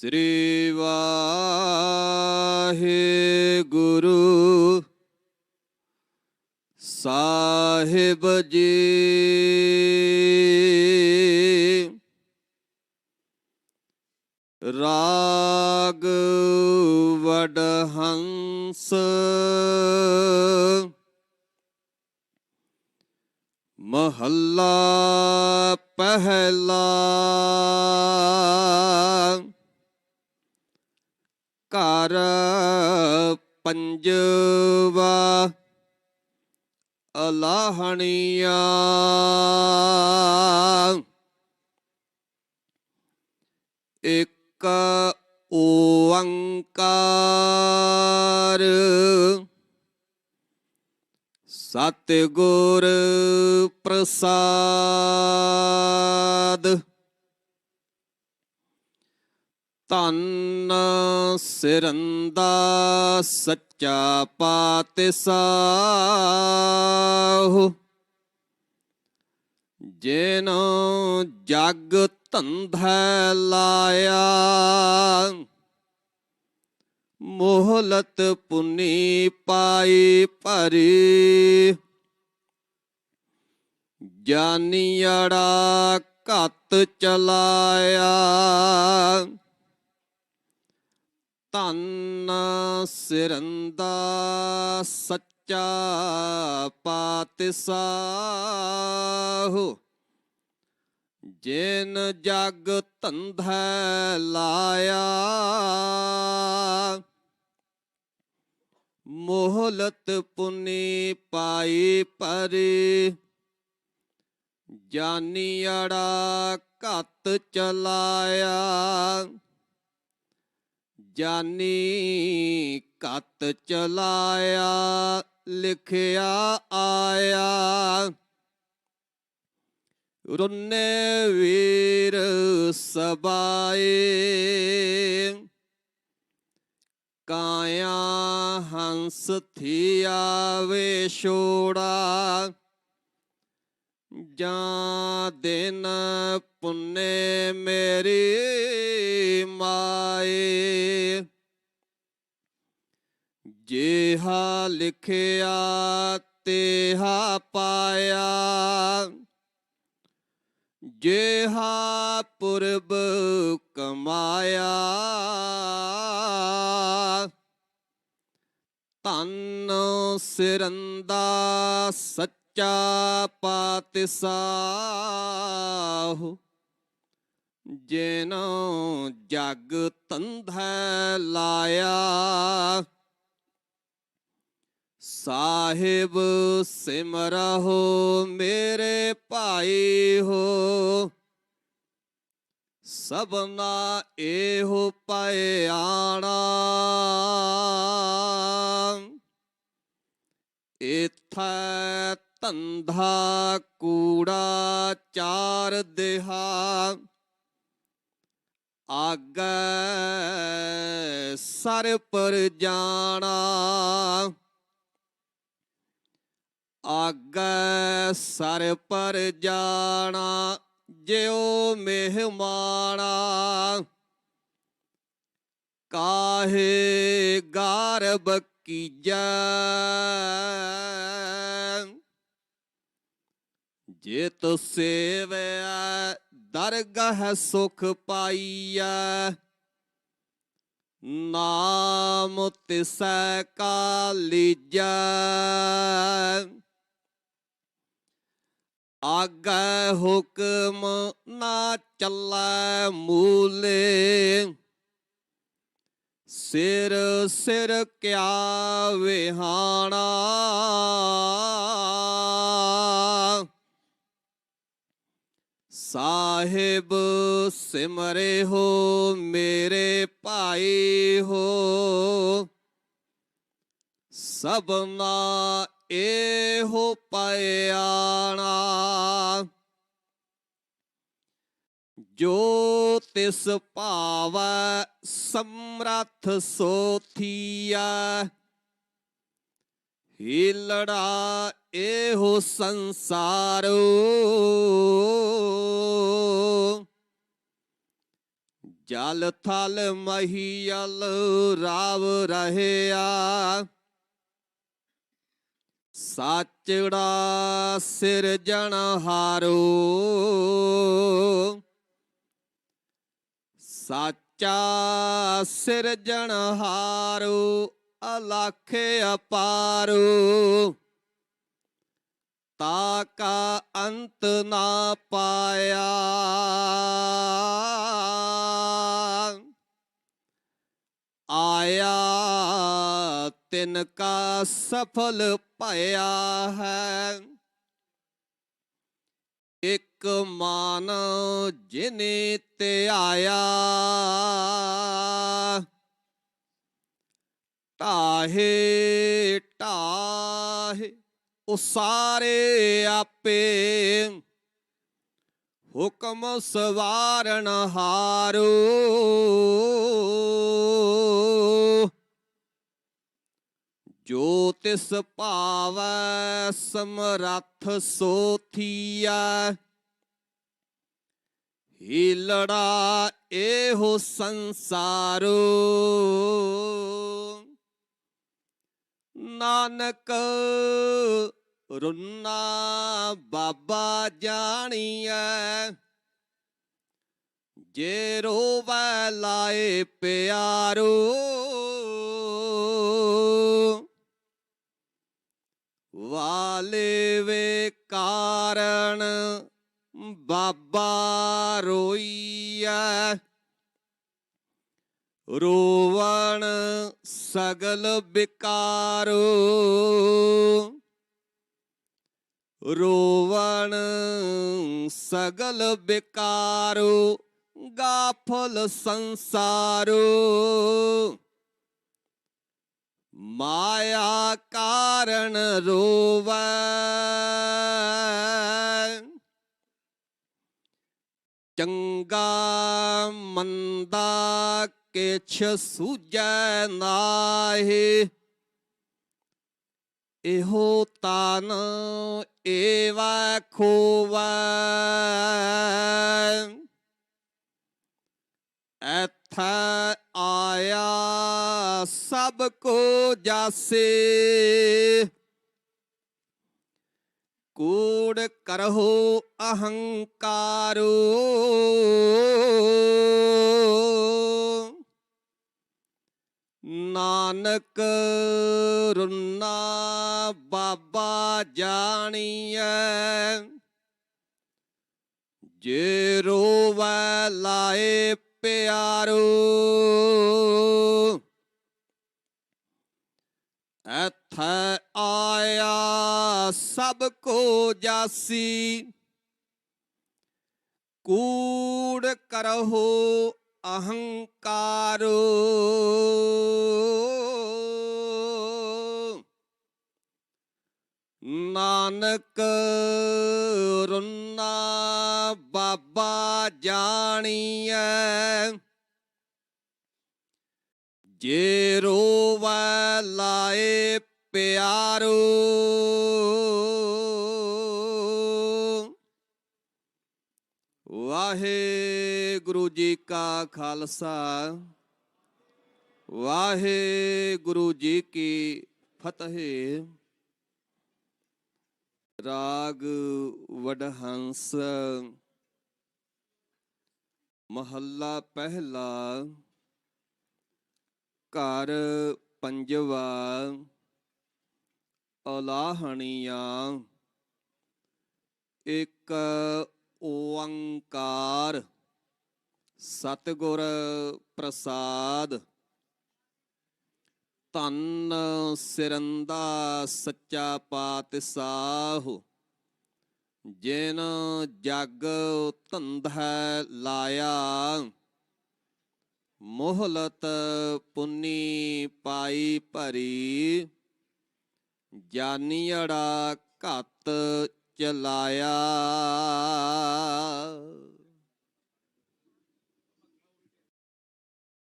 ਸ੍ਰੀ ਵਾਹਿਗੁਰੂ। ਸਾਹਿਬ ਜੀ। ਰਾਗ ਵਡਹੰਸ। ਮਹੱਲਾ ਪਹਿਲਾ। ਘਰ ਪੰਜਵਾ ਅਲਾਹਣੀਆਂ। ਇੱਕ ਓੰਕਾਰ। ਸਤਿਗੁਰ ਪ੍ਰਸਾਦ। ਧੰਨ ਸਿਰੰਦਾ ਸੱਚਾ ਪਾਤਸ਼ਾਹ। ਜਿਨ ਜਗ ਧੰਧੈ ਲਾਇਆ, ਮੋਹਲਤ ਪੁਨੀ ਪਾਈ ਭਰੀ। ਜਾਨੀੜਾ ਘਤ ਚਲਾਇਆ ਧੰਨ ਸਿਰੰਦਾ ਸੱਚਾ ਪਾਤਸ਼ਾਹ। ਜਿਨ ਜਗ ਧੰਧੈ ਲਾਇਆ, ਮੋਹਲਤ ਪੁਨੀ ਪਾਈ ਪਰੀ। ਜਾਨੀੜਾ ਘਤ ਚਲਾਇਆ ਜਾਨੀ ਘਤ ਚਲਾਇਆ ਲਿਖਿਆ ਆਇਆ। ਰੁੰਨੇ ਵੀਰ ਸਬਾਏ ਕਾਇਆ ਹੰਸ ਥੀਆ ਵੇ ਛੋੜਾ। ਜਾਂ ਦਿਨ ਪੁੰਨੇ ਮੇਰੀ ਮਾਏ। ਜਿਹਾ ਲਿਖਿਆ, ਤੇਹਾ ਪਾਇਆ। ਜਿਹਾ ਪੁਰਬ ਕਮਾਇਆ। ਧੰਨ ਸਿਰੰਦਾ ਸੱਚ ਪਾਤਸ਼ਾਹ। ਜਿਨੋ ਜਗ ਤੰਧੈ ਲਾਇਆ। ਸਾਹਿਬ ਸਿਮਰਹੁ ਮੇਰੇ ਭਾਈ ਹੋ। ਸਭਨਾ ਇਹੋ ਪਿਆਣਾ ਇਥੈ ਧੰਧਾ ਕੂੜਾ ਚਾਰ ਦੇਹਾ। ਆਗੈ ਸਰ ਪਰ ਜਾਣਾ। ਆਗੈ ਸਰ ਪਰ ਜਾਣਾ, ਜਿਉ ਮਹਿਮਾਨਾ ਕਾਹੇ ਗਾਰਬ ਕੀਜੈ ਜੇ ਤੋ ਸੇਵਿਆ ਦਰਗਹ ਸੁਖ ਪਾਈਐ। ਨਾਮ ਤਿਸੈ ਕਾ ਲੀਜੈ ਆਗੈ ਹੁਕਮ ਨਾ ਚੱਲੈ ਮੂਲੇ। ਸਿਰ ਸਿਰ ਕਿਆ ਵਿਹਾਣਾ। ਸਾਹਿਬ ਸਿਮਰੇ ਹੋ ਮੇਰੇ ਭਾਈ ਹੋ। ਸਭਨਾ ਇਹੋ ਪਿਆਣਾ ਜੋ ਤਿਸ ਭਾਵੈ ਸਮਰੱਥ ਸੋਥੀਆ ਹੀਲੜਾ ਇਹੋ ਸੰਸਾਰੋ। ਜਲ ਥਲ ਮਹੀਲ ਰਾਵ ਰਹਿਆ। ਸਾਚੜਾ ਸਿਰਜਣਹਾਰੋ ਸਾਚਾ ਸਿਰਜਣਹਾਰੋ ਅਲਖ ਅਪਾਰੂ, ਤਾ ਕਾ ਅੰਤ ਨਾ ਪਾਇਆ। ਆਇਆ ਤਿਨ ਕਾ ਸਫਲ ਭਇਆ ਹੈ। ਇੱਕ ਮਾਨ ਜਿਨੇ ਤੇ ਆਇਆ। ਢਾਹੇ ਢਾਹੇ ਉਹ ਸਾਰੇ ਆਪੇ ਹੁਕਮ ਸਵਾਰਨ ਹਾਰੋ। ਜੋ ਤਿਸ ਭਾਵੈ ਸਮਰੱਥ ਸੋਥੀਆ ਹੀਲੜਾ ਇਹੋ ਸੰਸਾਰੋ। ਨਾਨਕ ਰੁਨਾ ਬਾਬਾ ਜਾਣੀਐ। ਜੇ ਰੋਵੈ ਲਾਏ ਪਿਆਰੋ। ਵਾਲੇ ਵੇ ਕਾਰਣ ਬਾਬਾ ਰੋਈਐ। ਰੋਵਣ ਸਗਲ ਬਿਕਾਰੋ ਰੋਵਣ ਸਗਲ ਬਿਕਾਰੋ ਗਾਫਲ ਸੰਸਾਰੋ। ਮਾਇਆ ਕਾਰਣ ਰੋਵੈ। ਚੰਗਾ ਮੰਦਾ ਕਿਛ ਸੂਝੈ ਨਾਹੀ। ਇਹੋ ਤਨ ਏਵੈ ਖੋਵੈ। ਐਥੈ ਆਇਆ ਸਭ ਕੋ ਜਾਸੇ। ਕੂੜ ਕਰਹੁ ਅਹੰਕਾਰੋ। ਨਾਨਕ ਰੁਨਾ ਬਾਬਾ ਜਾਣੀਐ। ਜੇ ਰੋਵੈ ਲਾਏ ਪਿਆਰੋ, ਐਥੈ ਆਇਆ ਸਭ ਕੋ ਜਾਸੀ। ਕੂੜ ਕਰਹੁ ਅਹੰਕਾਰ। ਨਾਨਕ ਰੁਨਾ ਬਾਬਾ ਜਾਣੀਐ। ਜੇ ਰੋਵੈ ਲਾਏ ਪਿਆਰੋ। ਜੀ ਕਾ ਖਾਲਸਾ। ਵਾਹਿਗੁਰੂ ਜੀ ਕੀ ਫਤਿਹ। ਰਾਗ ਵਡਹੰਸ। ਮਹੱਲਾ ਪਹਿਲਾ। ਘਰ ਪੰਜਵਾ। ਅਲਾਹਣੀਆਂ। ਇੱਕ ਓੰਕਾਰ। ਸਤਿਗੁਰ ਪ੍ਰਸਾਦ। ਧੰਨ ਸਿਰੰਦਾ ਸੱਚਾ ਪਾਤਸ਼ਾਹ, ਜਿਨ ਜਗ ਧੰਧੈ ਲਾਇਆ। ਮੋਹਲਤ ਪੁੰਨੀ ਪਾਈ ਭਰੀ ਜਾਨੀੜਾ ਘਤ ਚਲਾਇਆ।